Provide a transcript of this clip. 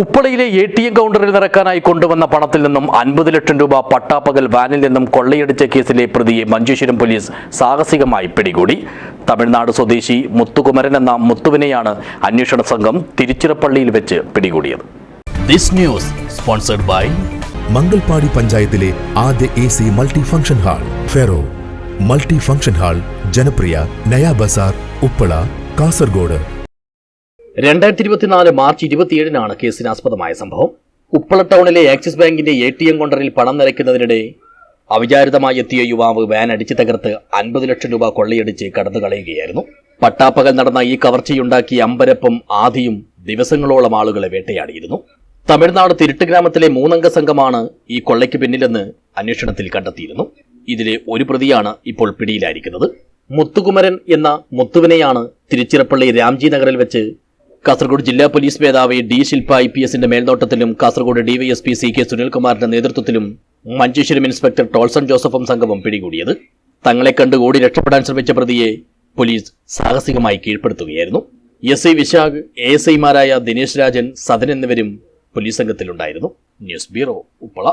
ഉപ്പളയിലെ A T M കൗണ്ടറിൽ നിറക്കാനായി കൊണ്ടുവന്ന പണത്തിൽ നിന്നും അൻപത് ലക്ഷം രൂപ പട്ടാപ്പകൽ വാനിൽ നിന്നും കൊള്ളയടിച്ച കേസിലെ പ്രതിയെ മഞ്ചേശ്വരം പോലീസ് സാഹസികമായി പിടികൂടി. തമിഴ്നാട് സ്വദേശി മുത്തുകുമരൻ എന്ന മുത്തുവിനെയാണ് അന്വേഷണ സംഘം തിരുച്ചിറപ്പള്ളിയിൽ വെച്ച് പിടികൂടിയത്. This news sponsored by Mangalpady പഞ്ചായത്തിലെ ആദ്യ A C multi function hall ferro. Multi function hall ജനപ്രിയ നയാ ബസാർ ഉപ്പള കാസർഗോഡ്. രണ്ടായിരത്തി ഇരുപത്തിനാല് മാർച്ച് ഇരുപത്തിയേഴിനാണ് കേസിനാസ്പദമായ സംഭവം. ഉപ്പള ടൗണിലെ ആക്സിസ് ബാങ്കിന്റെ എ ടി എം കൗണ്ടറിൽ പണം നിറയ്ക്കുന്നതിനിടെ അവിചാരിതമായി എത്തിയ യുവാവ് വാൻ അടിച്ചു തകർത്ത് അൻപത് ലക്ഷം രൂപ കൊള്ളയടിച്ച് കടന്നു കളയുകയായിരുന്നു പട്ടാപ്പകൽ നടന്ന ഈ കവർച്ചയുണ്ടാക്കിയ അമ്പരപ്പും ആദിയും ദിവസങ്ങളോളം ആളുകളെ വേട്ടയാടിയിരുന്നു. തമിഴ്നാട് തിരുട്ട് ഗ്രാമത്തിലെ മൂന്നംഗ സംഘമാണ് ഈ കൊള്ളയ്ക്ക് പിന്നിലെന്ന് അന്വേഷണത്തിൽ കണ്ടെത്തിയിരുന്നു. ഇതിലെ ഒരു പ്രതിയാണ് ഇപ്പോൾ പിടിയിലായിരിക്കുന്നത്. മുത്തുകുമരൻ എന്ന മുത്തുവിനെയാണ് തിരുച്ചിറപ്പള്ളി രാംജി നഗറിൽ വെച്ച് കാസർഗോഡ് ജില്ലാ പോലീസ് മേധാവി ഡി ശില്പ ഐ പി എസിന്റെ മേൽനോട്ടത്തിലും കാസർഗോഡ് ഡിവൈഎസ്പി സി കെ സുനിൽകുമാറിന്റെ നേതൃത്വത്തിലും മഞ്ചേശ്വരം ഇൻസ്പെക്ടർ ടോൾസൺ ജോസഫും സംഘവും പിടികൂടിയത്. തങ്ങളെ കണ്ട് ഓടി രക്ഷപ്പെടാൻ ശ്രമിച്ച പ്രതിയെ പോലീസ് സാഹസികമായി കീഴ്പ്പെടുത്തുകയായിരുന്നു. S I Vishakh A S ഐമാരായ ദിനേശ് രാജൻ സദൻ എന്നിവരും പോലീസ് സംഘത്തിലുണ്ടായിരുന്നു. News bureau Uppala.